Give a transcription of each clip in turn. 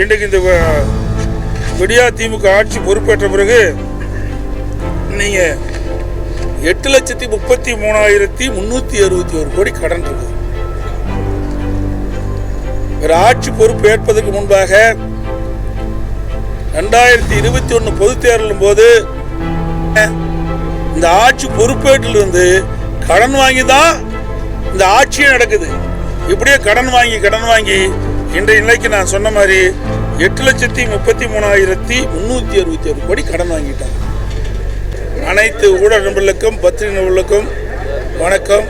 இன்றைக்கு இந்த விடியா திமுக ஆட்சி பொறுப்பேற்ற பிறகு நீங்கள் எட்டு லட்சத்தி முப்பத்தி மூணாயிரத்தி முன்னூத்தி அறுபத்தி ஒரு கோடி கடன் இருக்குது ஒரு ஆட்சி பொறுப்பு ஏற்பதற்கு முன்பாக ரெண்டாயிரத்தி இருபத்தி ஒன்று பொது தேர்தலும் போது இந்த ஆட்சி பொறுப்பேற்றிலிருந்து கடன் வாங்கி தான் இந்த ஆட்சியே நடக்குது. இப்படியே கடன் வாங்கி கடன் வாங்கி இன்றைய நிலைக்கு நான் சொன்ன மாதிரி எட்டு லட்சத்தி முப்பத்தி மூணாயிரத்தி முந்நூற்றி அறுபத்தி ஆறு கோடி கடன் வாங்கிட்டாங்க. அனைத்து ஊடக நண்பர்களுக்கும் பத்திரிகை நண்பர்களுக்கும் வணக்கம்.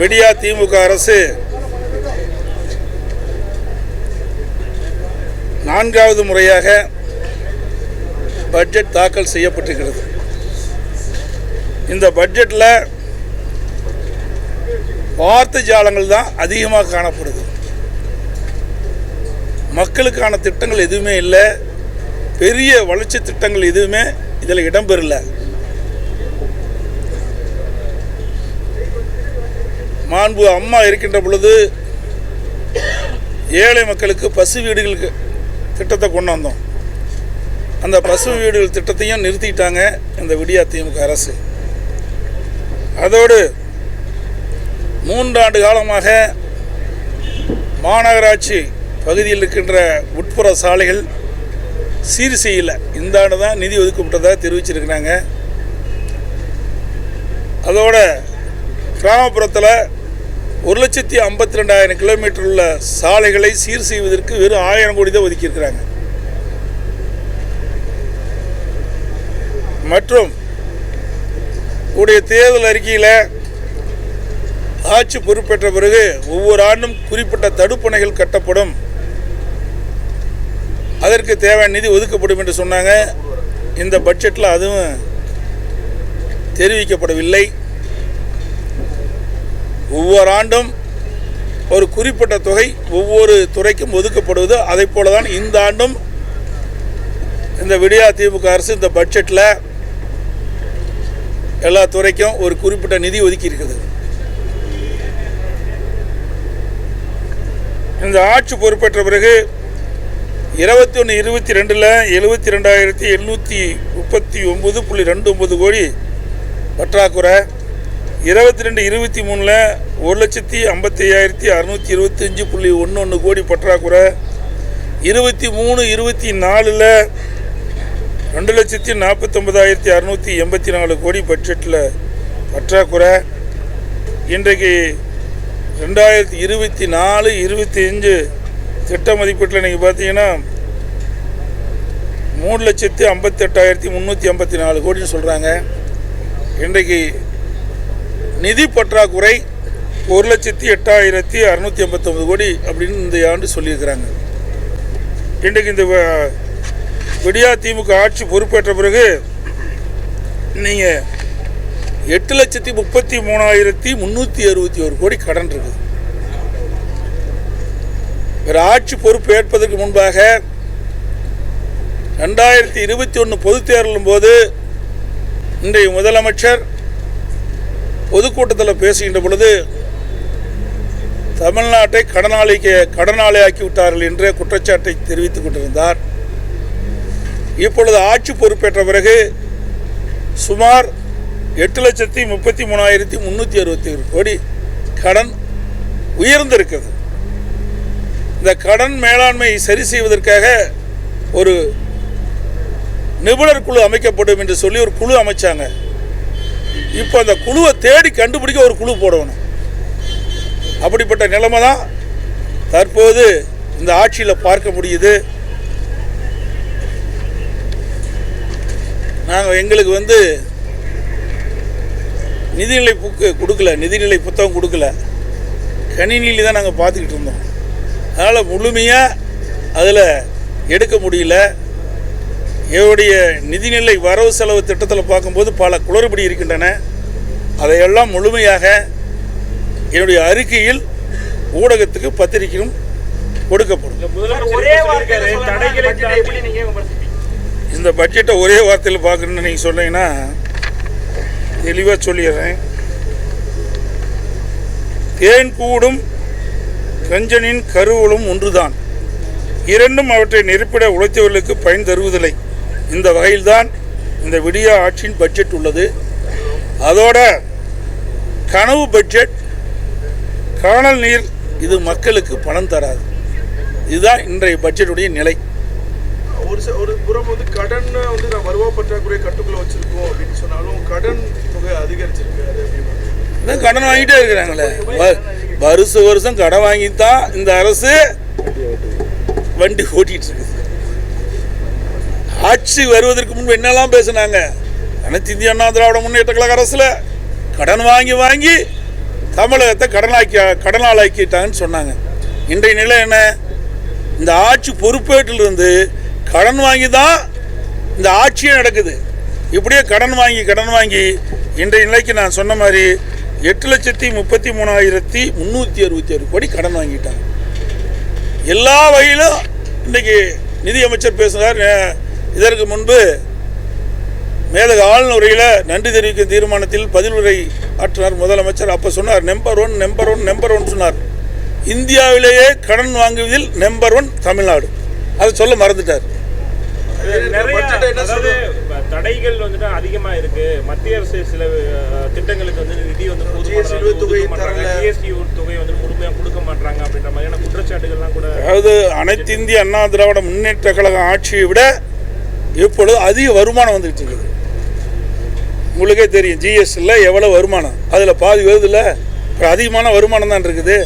விடியா திமுக அரசு நான்காவது முறையாக பட்ஜெட் தாக்கல் செய்யப்பட்டிருக்கிறது. இந்த பட்ஜெட்டில் வார்த்தை ஜாலங்கள் தான் அதிகமாக காணப்படுது. மக்களுக்கான திட்டங்கள் எதுவுமே இல்லை. பெரிய வளர்ச்சி திட்டங்கள் எதுவுமே இதில் இடம்பெறல. மாண்பு அம்மா இருக்கின்ற பொழுது ஏழை மக்களுக்கு பசு வீடுகளுக்கு திட்டத்தை கொண்டு வந்தோம். அந்த பசு வீடுகள் திட்டத்தையும் நிறுத்திட்டாங்க இந்த விடியா திமுக அரசு. அதோடு மூன்றாண்டு காலமாக மாநகராட்சி பகுதியில் இருக்கின்ற உட்புற சாலைகள் சீர் செய்யலை. இந்த ஆண்டு தான் நிதி ஒதுக்கப்பட்டதாக தெரிவிச்சிருக்கிறாங்க. அதோட கிராமப்புறத்தில் ஒரு லட்சத்தி ஐம்பத்தி ரெண்டாயிரம் கிலோமீட்டர் உள்ள சாலைகளை சீர் செய்வதற்கு வெறும் ஆயிரம் கோடி தான் ஒதுக்கியிருக்கிறாங்க. மற்றும் உடைய தேர்தல் அறிக்கையில் ஆட்சி பொறுப்பேற்ற பிறகு ஒவ்வொரு ஆண்டும் குறிப்பிட்ட தடுப்பணைகள் கட்டப்படும். அதற்கு தேவையான நிதி ஒதுக்கப்படும் என்று சொன்னாங்க. இந்த பட்ஜெட்டில் அதுவும் தெரிவிக்கப்படவில்லை. ஒவ்வொரு ஆண்டும் ஒரு குறிப்பிட்ட தொகை ஒவ்வொரு துறைக்கும் ஒதுக்கப்படுவது. அதை போல தான் இந்த ஆண்டும் இந்த விடியா திமுக அரசு இந்த பட்ஜெட்டில் எல்லா துறைக்கும் ஒரு குறிப்பிட்ட நிதி ஒதுக்கி இருக்குது இந்த ஆட்சி பொறுப்பேற்ற பிறகு இருபத்தி ஒன்று இருபத்தி ரெண்டில் எழுபத்தி ரெண்டாயிரத்தி எழுநூற்றி முப்பத்தி ஒம்பது புள்ளி ரெண்டு ஒம்பது கோடி பற்றாக்குறை. இருபத்தி ரெண்டு இருபத்தி மூணில் ஒரு லட்சத்தி ஐம்பத்தி ஐயாயிரத்தி அறநூற்றி இருபத்தஞ்சி புள்ளி ஒன்று ஒன்று கோடி பற்றாக்குறை. இருபத்தி மூணு இருபத்தி நாலில் ரெண்டு லட்சத்தி நாற்பத்தொம்பதாயிரத்தி அறநூற்றி எண்பத்தி நாலு கோடி பட்ஜெட்டில் பற்றாக்குறை. இன்றைக்கு ரெண்டாயிரத்தி இருபத்தி நாலு இருபத்தி அஞ்சு திட்ட மதிப்பீட்டில் நீங்கள் பார்த்தீங்கன்னா மூணு லட்சத்தி ஐம்பத்தெட்டாயிரத்தி முந்நூற்றி ஐம்பத்தி நாலு கோடின்னு சொல்கிறாங்க. இன்றைக்கு நிதி பற்றாக்குறை ஒரு லட்சத்தி எட்டாயிரத்தி அறநூற்றி ஐம்பத்தொம்பது கோடி அப்படின்னு இந்த ஆண்டு சொல்லியிருக்கிறாங்க. இன்றைக்கு இந்த விடியா திமுக ஆட்சி பொறுப்பேற்ற பிறகு நீங்கள் எட்டு லட்சத்தி முப்பத்தி மூணாயிரத்தி முந்நூற்றி அறுபத்தி ஒரு கோடி கடன் இருக்குது இவர் ஆட்சி பொறுப்பு ஏற்பதற்கு முன்பாக ரெண்டாயிரத்தி இருபத்தி ஒன்று பொதுத் தேர்தலும் போது இன்றைய முதலமைச்சர் பொதுக்கூட்டத்தில் பேசுகின்ற பொழுது தமிழ்நாட்டை கடனாளிக்கு கடனாளியாக்கி விட்டார்கள் என்ற குற்றச்சாட்டை தெரிவித்துக் கொண்டிருந்தார். இப்பொழுது ஆட்சி பொறுப்பேற்ற பிறகு சுமார் எட்டு லட்சத்தி முப்பத்தி மூணாயிரத்தி முந்நூற்றி அறுபத்தி ஒரு கோடி கடன் உயர்ந்திருக்கிறது. இந்த கடன் மேலாண்மை சரி செய்வதற்காக ஒரு நிபுணர் குழு அமைக்கப்படும் என்று சொல்லி ஒரு குழு அமைச்சாங்க. இப்போ அந்த குழுவை தேடி கண்டுபிடிக்க ஒரு குழு போடணும். அப்படிப்பட்ட நிலைமை தான் தற்போது இந்த ஆட்சியில் பார்க்க முடியுது. நாங்கள் எங்களுக்கு வந்து நிதிநிலை புக்கு கொடுக்கல நிதிநிலை புத்தகம் கொடுக்கல. கணினியில் தான் நாங்கள் பார்த்துக்கிட்டு இருந்தோம். அதனால் முழுமையாக அதில் எடுக்க முடியல. என்னுடைய நிதிநிலை வரவு செலவு திட்டத்தில் பார்க்கும்போது பல குளறுபடி இருக்கின்றன. அதையெல்லாம் முழுமையாக என்னுடைய அறிக்கையில் ஊடகத்துக்கு பத்திரிகையும் கொடுக்கப்படும். இந்த பட்ஜெட்டை ஒரே வார்த்தையில் பார்க்கணுன்னு நீங்கள் சொன்னீங்கன்னா தெளிவாக சொல்லிடுறேன். தேன் கூடும் கஞ்சனின் கருவூலம் ஒன்றுதான். இரண்டும் அவற்றை நெருப்பிட உழைத்தவர்களுக்கு பயன் தருவதில்லை. இந்த வகையில்தான் இந்த விடிய ஆட்சியின் பட்ஜெட் உள்ளது. அதோட கனவு பட்ஜெட் காணல் நீர் இது மக்களுக்கு பணம் தராது. இதுதான் இன்றைய பட்ஜெட்டுடைய நிலை. ஒரு சில ஒரு புறம் வந்து கடன் வந்து நான் வருவா பற்றாக்குறை கட்டுக்குள்ள வச்சிருக்கோம் அப்படின்னு சொன்னாலும் கடன் தொகை அதிகரிச்சிருக்கு அது கடன் வாங்கிட்டே இருக்கிறாங்களே. வ- வருஷ வருஷம் கடன் வாங்கி தான் இந்த அரசு வண்டி ஓட்டிட்டு இருக்குது ஆட்சி வருவதற்கு முன்பு என்னெல்லாம் பேசுனாங்க? அனைத்து இந்திய அண்ணா திராவிட முன்னேற்ற கழக அரசுல கடன் வாங்கி வாங்கி தமிழகத்தை கடனாக்கி கடனாளாக்கிட்டாங்கன்னு சொன்னாங்க. இன்றைய நிலை என்ன? இந்த ஆட்சி பொறுப்பேற்றிலிருந்து கடன் வாங்கி தான் இந்த ஆட்சியே நடக்குது. இப்படியே கடன் வாங்கி கடன் வாங்கி இன்றைய நிலைக்கு நான் சொன்ன மாதிரி எட்டு லட்சத்தி முப்பத்தி மூணாயிரத்தி முந்நூற்றி அறுபத்தி ஆறு கோடி கடன் வாங்கிட்டாங்க. எல்லா வகையிலும் இன்றைக்கி நிதியமைச்சர் பேசுகிறார் இதற்கு முன்பு மேலக ஆளுநரையில் நன்றி தெரிவிக்கும் தீர்மானத்தில் பதிலுரை ஆற்றினார் முதலமைச்சர். அப்போ சொன்னார் number one number one number one சொன்னார். இந்தியாவிலேயே கடன் வாங்குவதில் நம்பர் ஒன் தமிழ்நாடு. அதை சொல்ல மறந்துட்டார். நிறைய அதாவது தடைகள் வந்துட்டு அதிகமா இருக்கு. மத்திய அரசு சில திட்டங்களுக்கு வந்து நிதி வந்து. ஜிஎஸ்டி தொகை வந்து முழுமையா கொடுக்க மாட்டாங்க அப்படின்ற மாதிரியான குற்றச்சாட்டுகள்லாம் கூட அதாவது அனைத்து இந்திய அண்ணா திராவிட முன்னேற்ற கழக ஆட்சியை விட இப்பொழுது அதிக வருமானம் வந்துகிட்டு இருக்குது. உங்களுக்கே தெரியும் ஜிஎஸ்டியில் எவ்வளோ வருமானம்? அதில் பாதி வருதுல்ல? அப்புறம் அதிகமான வருமானம் தான் இருக்குது.